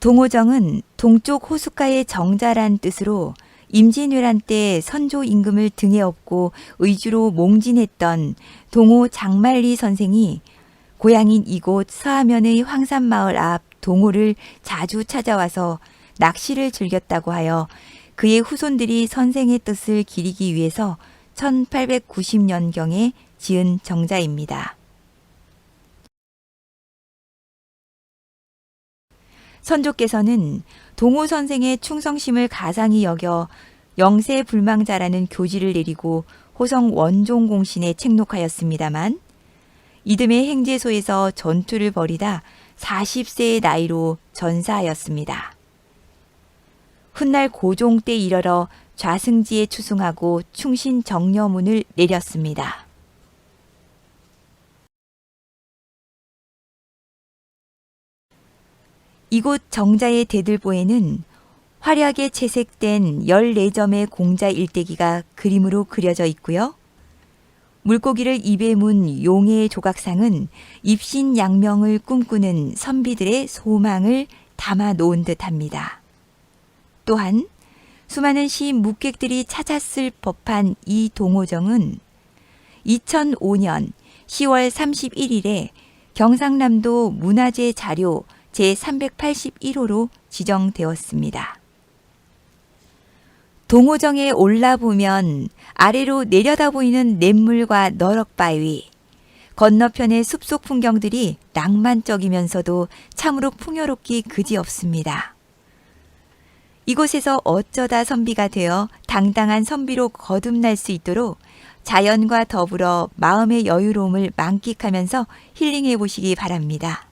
동호정은 동쪽 호숫가의 정자란 뜻으로 임진왜란 때 선조 임금을 등에 업고 의주로 몽진했던 동호 장만리 선생이 고향인 이곳 서하면의 황산마을 앞 동호를 자주 찾아와서 낚시를 즐겼다고 하여 그의 후손들이 선생의 뜻을 기리기 위해서 1890년경에 지은 정자입니다. 선조께서는 동호 선생의 충성심을 가상히 여겨 영세 불망자라는 교지를 내리고 호성 원종 공신에 책록하였습니다만 이듬해 행제소에서 전투를 벌이다 40세의 나이로 전사하였습니다. 훗날 고종 때 이르러 좌승지에 추승하고 충신 정려문을 내렸습니다. 이곳 정자의 대들보에는 화려하게 채색된 14점의 공자 일대기가 그림으로 그려져 있고요. 물고기를 입에 문 용의 조각상은 입신양명을 꿈꾸는 선비들의 소망을 담아 놓은 듯합니다. 또한 수많은 시 묵객들이 찾았을 법한 이 동호정은 2005년 10월 31일에 경상남도 문화재 자료 제381호로 지정되었습니다. 동호정에 올라보면 아래로 내려다 보이는 냇물과 너럭바위, 건너편의 숲속 풍경들이 낭만적이면서도 참으로 풍요롭기 그지없습니다. 이곳에서 어쩌다 선비가 되어 당당한 선비로 거듭날 수 있도록 자연과 더불어 마음의 여유로움을 만끽하면서 힐링해 보시기 바랍니다.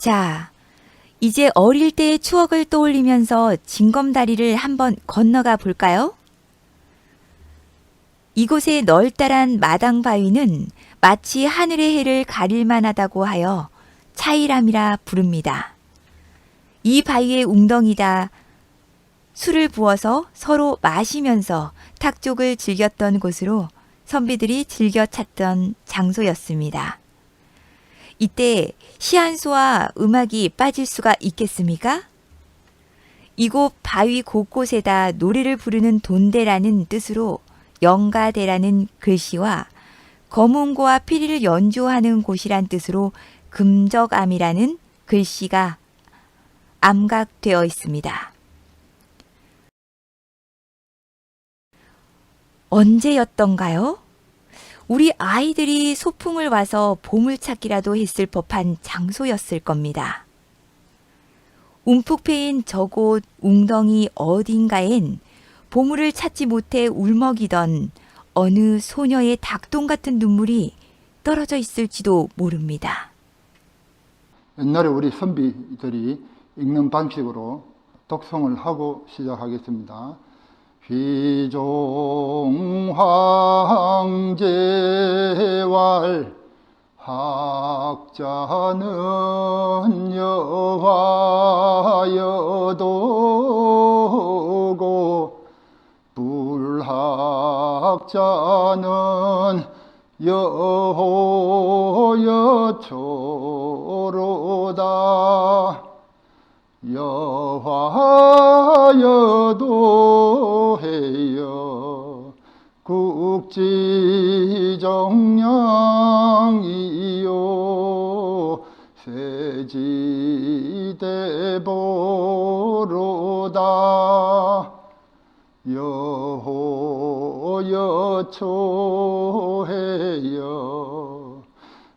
자, 이제 어릴 때의 추억을 떠올리면서 징검다리를 한번 건너가 볼까요? 이곳의 널따란 마당 바위는 마치 하늘의 해를 가릴 만하다고 하여 차이람이라 부릅니다. 이 바위의 웅덩이다 술을 부어서 서로 마시면서 탁족을 즐겼던 곳으로 선비들이 즐겨 찾던 장소였습니다. 이때 시한수와 음악이 빠질 수가 있겠습니까? 이곳 바위 곳곳에다 노래를 부르는 돈대라는 뜻으로 영가대라는 글씨와 검은고와 피리를 연주하는 곳이란 뜻으로 금적암이라는 글씨가 암각되어 있습니다. 언제였던가요? 우리 아이들이 소풍을 와서 보물찾기라도 했을 법한 장소였을 겁니다. 움푹 패인 저곳 웅덩이 어딘가엔 보물을 찾지 못해 울먹이던 어느 소녀의 닭똥 같은 눈물이 떨어져 있을지도 모릅니다. 옛날에 우리 선비들이 읽는 방식으로 독성을 하고 시작하겠습니다. 휘종황제왈 학자는 여화여도고 불학자는 여호여초로다 여화여도 해여 국지정량이요. 세지대보로다. 여호여초해여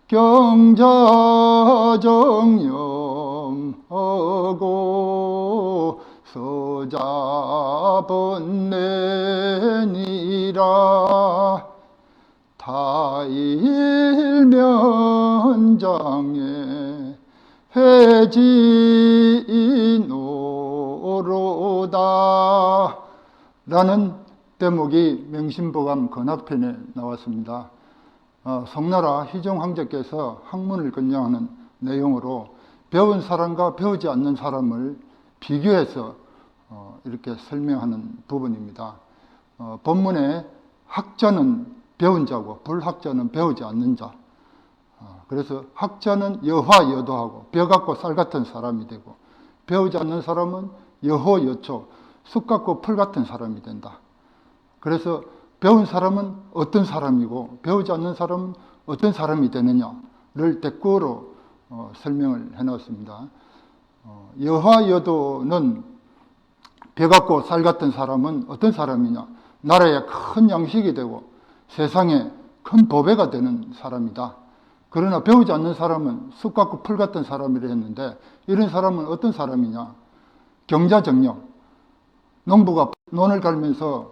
경자정염 서자번내니라 타일면장에 해지노로다 라는 대목이 명심보감 건학편에 나왔습니다. 어, 송나라 희종 황제께서 학문을 권장하는 내용으로 배운 사람과 배우지 않는 사람을 비교해서 어, 이렇게 설명하는 부분입니다. 어, 본문에 학자는 배운 자고 불학자는 배우지 않는 자. 어, 그래서 학자는 여화 여도하고 벼 같고 쌀 같은 사람이 되고 배우지 않는 사람은 여호 여초 쑥 같고 풀 같은 사람이 된다. 그래서 배운 사람은 어떤 사람이고 배우지 않는 사람은 어떤 사람이 되느냐를 대꾸로 어, 설명을 해놨습니다. 어, 여화 여도는 벼 같고 쌀 같은 사람은 어떤 사람이냐? 나라에 큰 양식이 되고 세상에 큰 보배가 되는 사람이다. 그러나 배우지 않는 사람은 쑥 같고 풀 같은 사람이라 했는데 이런 사람은 어떤 사람이냐? 경자정령. 농부가 논을 갈면서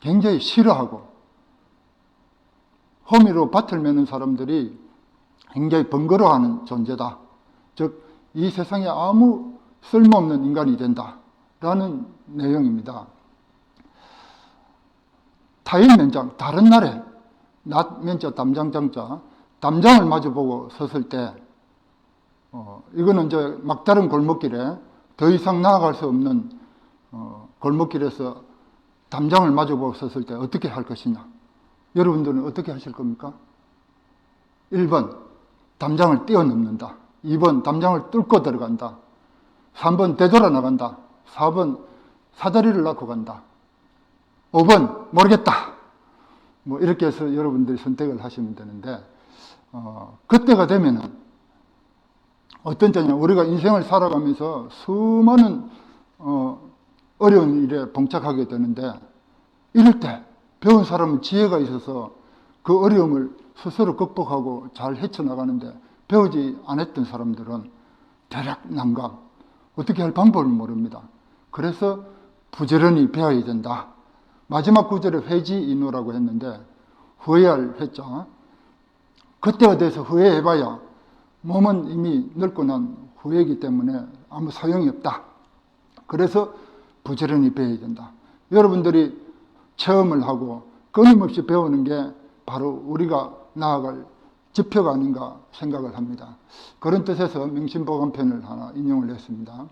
굉장히 싫어하고 호미로 밭을 매는 사람들이 굉장히 번거로워하는 존재다. 즉, 이 세상에 아무 쓸모없는 인간이 된다. 라는 내용입니다. 타인 면장, 다른 날에 낫 면자 담장 장자 담장을 마주보고 섰을 때 어, 이거는 이제 막다른 골목길에 더 이상 나아갈 수 없는 어, 골목길에서 담장을 마주보고 섰을 때 어떻게 할 것이냐? 여러분들은 어떻게 하실 겁니까? 1번 담장을 뛰어넘는다. 2번 담장을 뚫고 들어간다. 3번 되돌아 나간다. 4번 사다리를 낳고 간다. 5번 모르겠다. 뭐 이렇게 해서 여러분들이 선택을 하시면 되는데 어, 그때가 되면은 어떤 때냐 우리가 인생을 살아가면서 수많은 어, 어려운 일에 봉착하게 되는데 이럴 때 배운 사람은 지혜가 있어서 그 어려움을 스스로 극복하고 잘 헤쳐나가는데 배우지 않았던 사람들은 대략 난감 어떻게 할 방법을 모릅니다. 그래서 부지런히 배워야 된다. 마지막 구절에 회지인후라고 했는데 후회할 회자. 그때가 돼서 후회해봐야 몸은 이미 늙고 난 후회이기 때문에 아무 소용이 없다. 그래서 부지런히 배워야 된다. 여러분들이 체험을 하고 끊임없이 배우는 게 바로 우리가 나아갈 지표가 아닌가 생각을 합니다. 그런 뜻에서 명심보감편을 하나 인용을 했습니다.